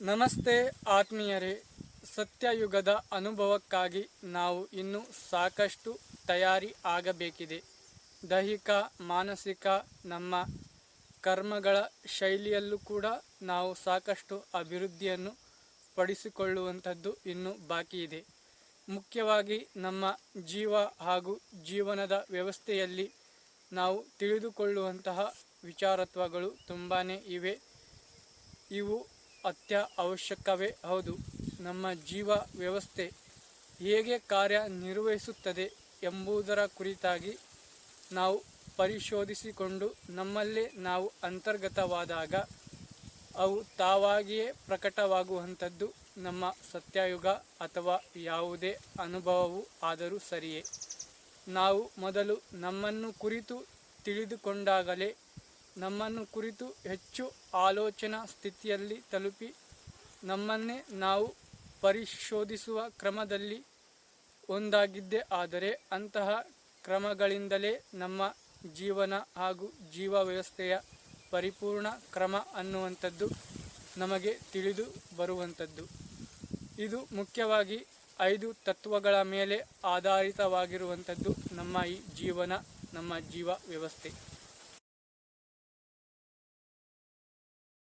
ನಮಸ್ತೆ ಆತ್ಮೀಯರೇ, ಸತ್ಯಯುಗದ ಅನುಭವಕ್ಕಾಗಿ ನಾವು ಇನ್ನೂ ಸಾಕಷ್ಟು ತಯಾರಿ ಆಗಬೇಕಿದೆ. ದೈಹಿಕ, ಮಾನಸಿಕ ನಮ್ಮ ಕರ್ಮಗಳ ಶೈಲಿಯಲ್ಲೂ ಕೂಡ ನಾವು ಸಾಕಷ್ಟು ಅಭಿವೃದ್ಧಿಯನ್ನು ಪಡಿಸಿಕೊಳ್ಳುವಂಥದ್ದು ಇನ್ನೂ ಬಾಕಿ ಇದೆ. ಮುಖ್ಯವಾಗಿ ನಮ್ಮ ಜೀವ ಹಾಗೂ ಜೀವನದ ವ್ಯವಸ್ಥೆಯಲ್ಲಿ ನಾವು ತಿಳಿದುಕೊಳ್ಳುವಂತಹ ವಿಚಾರತ್ವಗಳು ತುಂಬಾ ಇವೆ. ಇವು ಅತ್ಯ ಅವಶ್ಯಕವೇ ಹೌದು. ನಮ್ಮ ಜೀವ ವ್ಯವಸ್ಥೆ ಹೇಗೆ ಕಾರ್ಯನಿರ್ವಹಿಸುತ್ತದೆ ಎಂಬುದರ ಕುರಿತಾಗಿ ನಾವು ಪರಿಶೋಧಿಸಿಕೊಂಡು ನಮ್ಮಲ್ಲೇ ನಾವು ಅಂತರ್ಗತವಾದಾಗ ಅವು ತಾವಾಗಿಯೇ ಪ್ರಕಟವಾಗುವಂಥದ್ದು ನಮ್ಮ ಸತ್ಯಯುಗ ಅಥವಾ ಯಾವುದೇ ಅನುಭವವೂ ಆದರೂ ಸರಿಯೇ. ನಾವು ಮೊದಲು ನಮ್ಮನ್ನು ಕುರಿತು ತಿಳಿದುಕೊಂಡಾಗಲೇ ನಮ್ಮನ್ನು ಕುರಿತು ಹೆಚ್ಚು ಆಲೋಚನಾ ಸ್ಥಿತಿಯಲ್ಲಿ ತಲುಪಿ ನಮ್ಮನ್ನೇ ನಾವು ಪರಿಶೋಧಿಸುವ ಕ್ರಮದಲ್ಲಿ ಒಂದಾಗಿದ್ದೇ ಆದರೆ ಅಂತಹ ಕ್ರಮಗಳಿಂದಲೇ ನಮ್ಮ ಜೀವನ ಹಾಗೂ ಜೀವ ವ್ಯವಸ್ಥೆಯ ಪರಿಪೂರ್ಣ ಕ್ರಮ ಅನ್ನುವಂಥದ್ದು ನಮಗೆ ತಿಳಿದು ಬರುವಂಥದ್ದು. ಇದು ಮುಖ್ಯವಾಗಿ ಐದು ತತ್ವಗಳ ಮೇಲೆ ಆಧಾರಿತವಾಗಿರುವಂಥದ್ದು ನಮ್ಮ ಈ ಜೀವನ, ನಮ್ಮ ಜೀವ ವ್ಯವಸ್ಥೆ